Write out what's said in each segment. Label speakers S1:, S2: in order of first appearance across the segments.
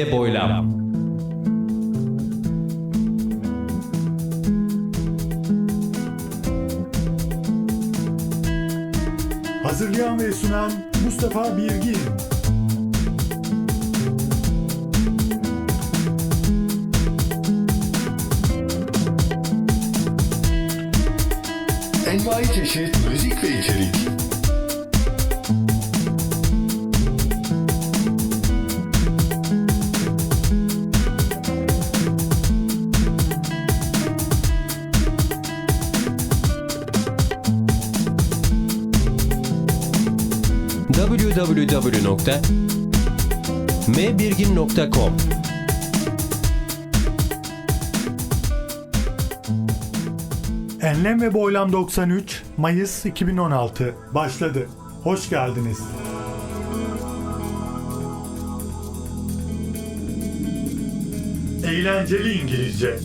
S1: Ve boylam.
S2: Hazırlayan ve sunan Mustafa Birgin.
S1: www.mbirgin.com
S2: Enlem ve Boylam 93 Mayıs 2016 başladı. Hoş geldiniz. Eğlenceli İngilizce.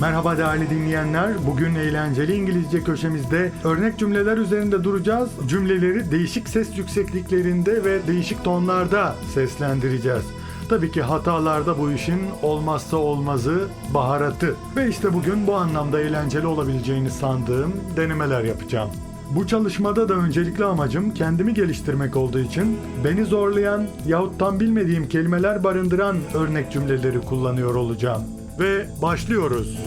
S2: Merhaba değerli dinleyenler. Bugün eğlenceli İngilizce köşemizde örnek cümleler üzerinde duracağız. Cümleleri değişik ses yüksekliklerinde ve değişik tonlarda seslendireceğiz. Tabii ki hatalarda bu işin olmazsa olmazı baharatı. Ve işte bugün bu anlamda eğlenceli olabileceğini sandığım denemeler yapacağım. Bu çalışmada da öncelikli amacım kendimi geliştirmek olduğu için beni zorlayan yahut tam bilmediğim kelimeler barındıran örnek cümleleri kullanıyor olacağım. Ve başlıyoruz.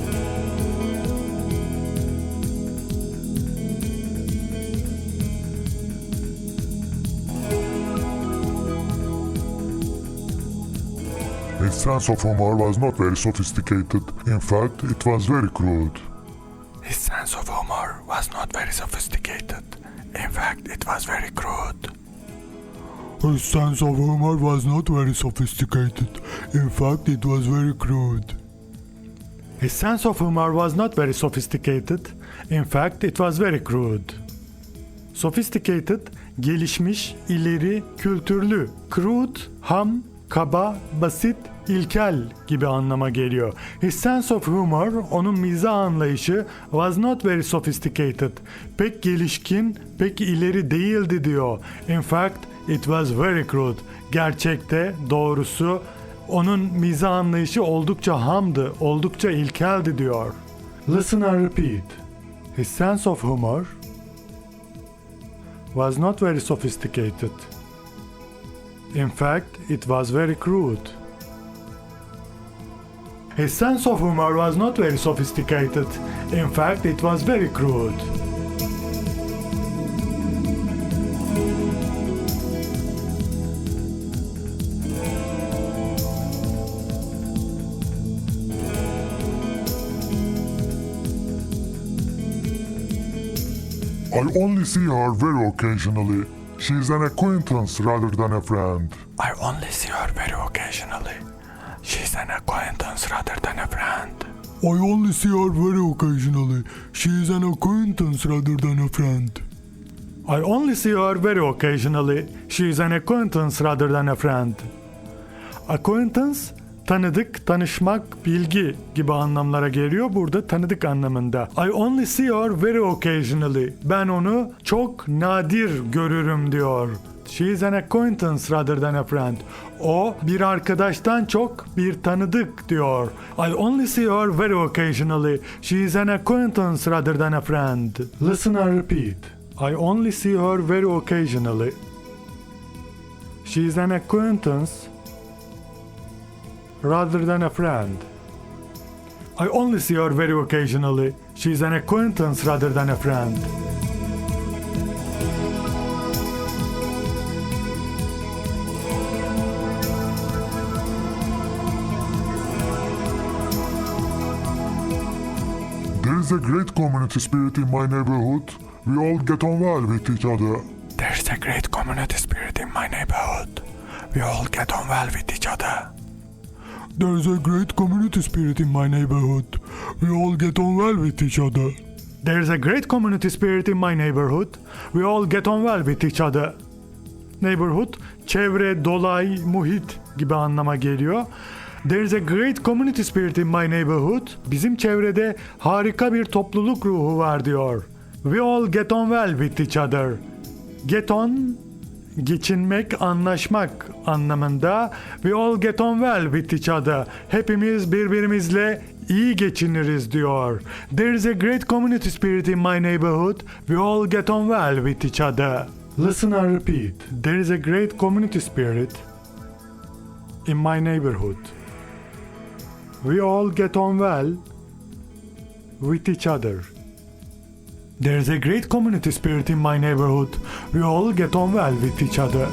S3: His sense of humor was not very sophisticated. In fact, it was very crude.
S4: His sense of humor was not very sophisticated. In fact, it was very crude.
S3: His sense of humor was not very sophisticated. In fact, it was very crude.
S2: His sense of humor was not very sophisticated. In fact, it was very crude. Sophisticated, gelişmiş, ileri, kültürlü. Crude, ham, kaba, basit, ilkel gibi anlama geliyor. His sense of humor, onun mizah anlayışı was not very sophisticated. Pek gelişkin, pek ileri değildi diyor. In fact, it was very crude. Gerçekte, doğrusu onun mizah anlayışı oldukça hamdı, oldukça ilkeldi diyor. Listen and repeat. His sense of humor was not very sophisticated. In fact, it was very crude. His sense of humor was not very sophisticated. In fact, it was very crude.
S3: I only see her very occasionally. She is an acquaintance rather than a friend.
S4: I only see her very occasionally. She's an acquaintance rather than a friend.
S3: I only see her very occasionally. She is an acquaintance rather than a friend.
S2: I only see her very occasionally. She is an acquaintance rather than a friend. Acquaintance, tanıdık, tanışmak, bilgi gibi anlamlara geliyor. Burada tanıdık anlamında. I only see her very occasionally. Ben onu çok nadir görürüm diyor. She is an acquaintance rather than a friend. O bir arkadaştan çok bir tanıdık diyor. I only see her very occasionally. She is an acquaintance rather than a friend. Listen and repeat. I only see her very occasionally. She is an acquaintance rather than a friend. I only see her very occasionally. She is an acquaintance rather than a friend.
S3: There is a great community spirit in my neighborhood. We all get on well with each other.
S4: There's a great community spirit in my neighborhood. We all get on well with each other.
S3: There's a great community spirit in my neighborhood. We all get on well with each other.
S2: There's a great community spirit in my neighborhood. We all get on well with each other. Neighborhood, çevre, dolay, muhit gibi anlama geliyor. There's a great community spirit in my neighborhood. Bizim çevrede harika bir topluluk ruhu var diyor. We all get on well with each other. Get on geçinmek, anlaşmak anlamında. We all get on well with each other. Hepimiz birbirimizle iyi geçiniriz diyor. There is a great community spirit in my neighborhood. We all get on well with each other. Listen and repeat. There is a great community spirit in my neighborhood. We all get on well with each other. There's a great community spirit in my neighborhood. We all get on well with each other.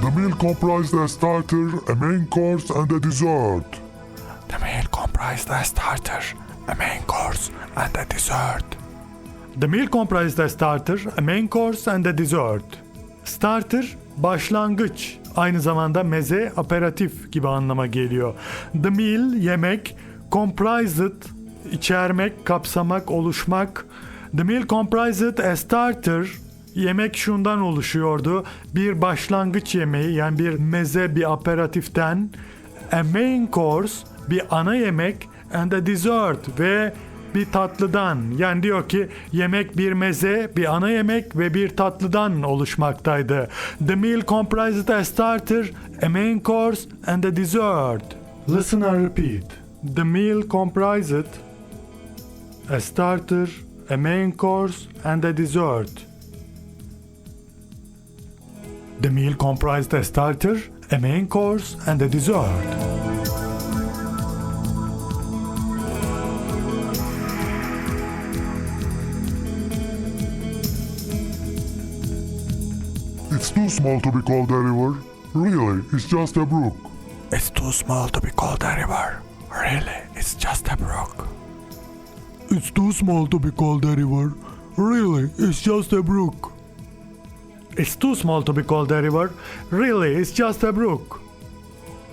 S3: The meal comprised a starter, a main course, and a dessert.
S4: The meal comprised a starter, a main course, and a dessert.
S2: The meal comprised a starter, a main course and a dessert. Starter başlangıç, aynı zamanda meze, aperatif gibi anlama geliyor. The meal yemek, comprised içermek, kapsamak, oluşmak. The meal comprised a starter Yemek şundan oluşuyordu. Bir başlangıç yemeği yani bir meze bir aperatiften a main course bir ana yemek and a dessert ve bir tatlıdan yani diyor ki yemek bir meze, bir ana yemek ve bir tatlıdan oluşmaktaydı. The meal comprised a starter, a main course and a dessert. Listen and repeat. The meal comprised a starter, a main course and a dessert. The meal comprised a starter, a main course and a dessert.
S3: Small to be called a river. Really, it's just a brook.
S4: It's too small to be called a river. Really, it's just a brook.
S3: It's too small to be called a river. Really, it's just a brook.
S2: It's too small to be called a river. Really, it's just a brook.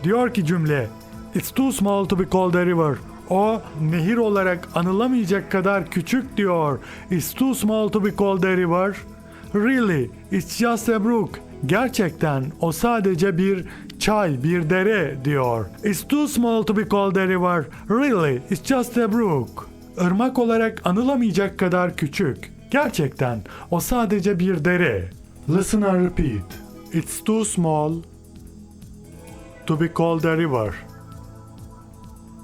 S2: Diyor ki cümle, It's too small to be called a river. O nehir olarak anılamayacak kadar küçük diyor. It's too small to be called a river. Really, it's just a brook. Gerçekten o sadece bir çay, bir dere diyor. It's too small to be called a river. Really, it's just a brook. Irmak olarak anılamayacak kadar küçük. Gerçekten o sadece bir dere. Listen and repeat. It's too small to be called a river.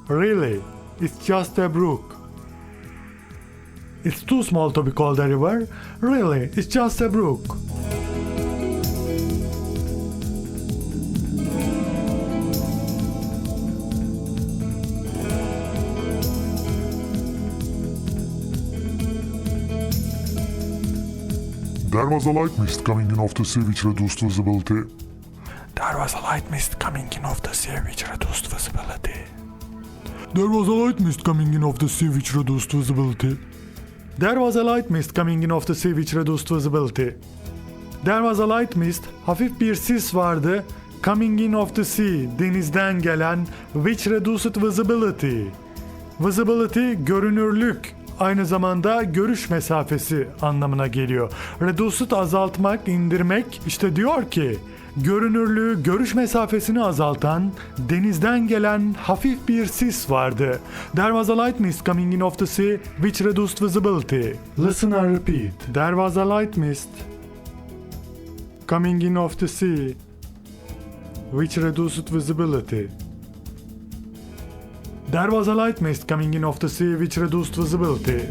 S2: Really, it's just a brook. It's too small to be called a river. Really, it's just a brook.
S3: There was a light mist coming in off the sea which reduced visibility.
S4: There was a light mist coming in off the sea which reduced visibility.
S3: There was a light mist coming in off the sea which reduced visibility.
S2: There was a light mist coming in off the sea which reduced visibility. There was a light mist, hafif bir sis vardı. Coming in off the sea, denizden gelen, which reduced visibility. Visibility, görünürlük, aynı zamanda görüş mesafesi anlamına geliyor. Reduced azaltmak, indirmek, işte diyor ki, görünürlüğü, görüş mesafesini azaltan denizden gelen hafif bir sis vardı. There was a light coming in off the sea which reduced visibility. Listen and repeat. There was a light mist coming in off the sea which reduced visibility. There was a light mist coming in off the sea which reduced visibility.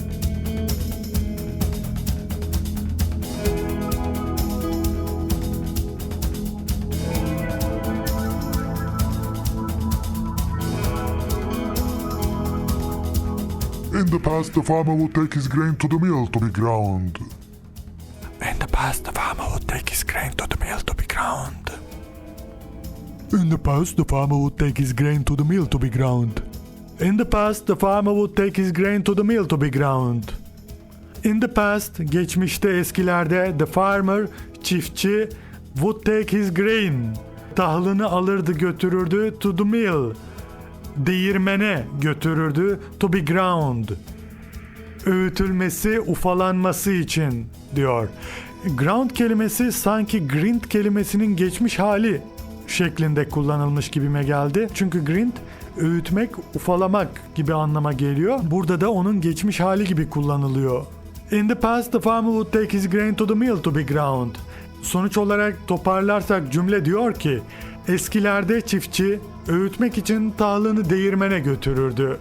S3: In the past, the farmer would take his grain to the mill to be ground.
S4: In the past, the farmer would take his grain to the mill to be ground.
S3: In the past, the farmer would take his grain to the mill to be ground.
S2: In the past, the farmer would take his grain to the mill to be ground. In the past, geçmişte eskilerde the farmer, çiftçi, would take his grain, tahılını alırdı götürürdü to the mill, değirmene götürürdü to be ground, öğütülmesi, ufalanması için diyor. Ground kelimesi sanki grind kelimesinin geçmiş hali şeklinde kullanılmış gibime geldi. Çünkü grind öğütmek, ufalamak gibi anlama geliyor. Burada da onun geçmiş hali gibi kullanılıyor. In the past the farmer would take his grain to the mill to be ground. Sonuç olarak toparlarsak cümle diyor ki eskilerde çiftçi öğütmek için tahılını değirmene götürürdü.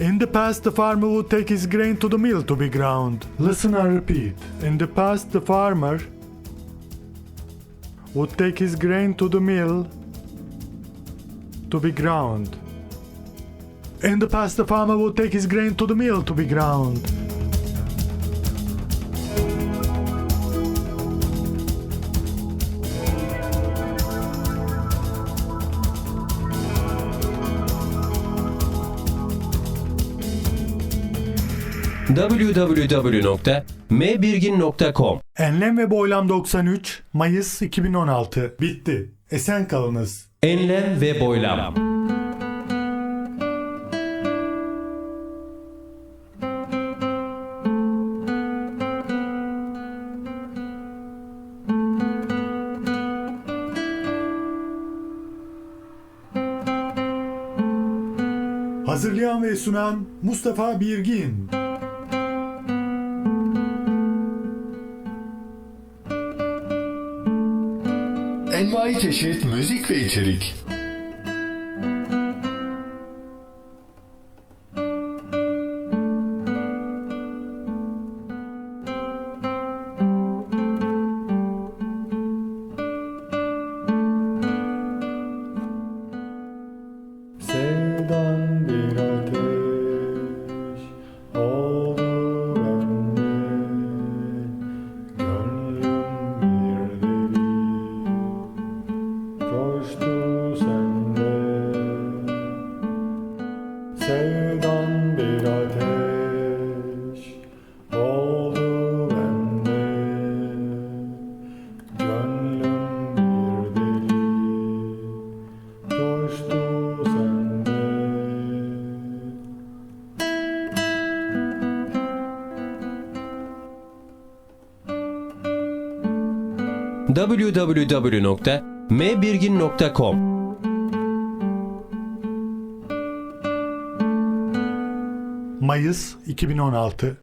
S2: In the past the farmer would take his grain to the mill to be ground. Listen and repeat. In the past the farmer would take his grain to the mill to be ground. In the past the farmer would take his grain to the mill to be ground.
S1: www.mbirgin.com
S2: Enlem ve Boylam 93 Mayıs 2016 bitti. Esen kalınız.
S1: Enlem ve boylam.
S2: Hazırlayan ve sunan Mustafa Birgin.
S5: Envai çeşit müzik ve içerik.
S1: www.mbirgin.com
S2: Mayıs 2016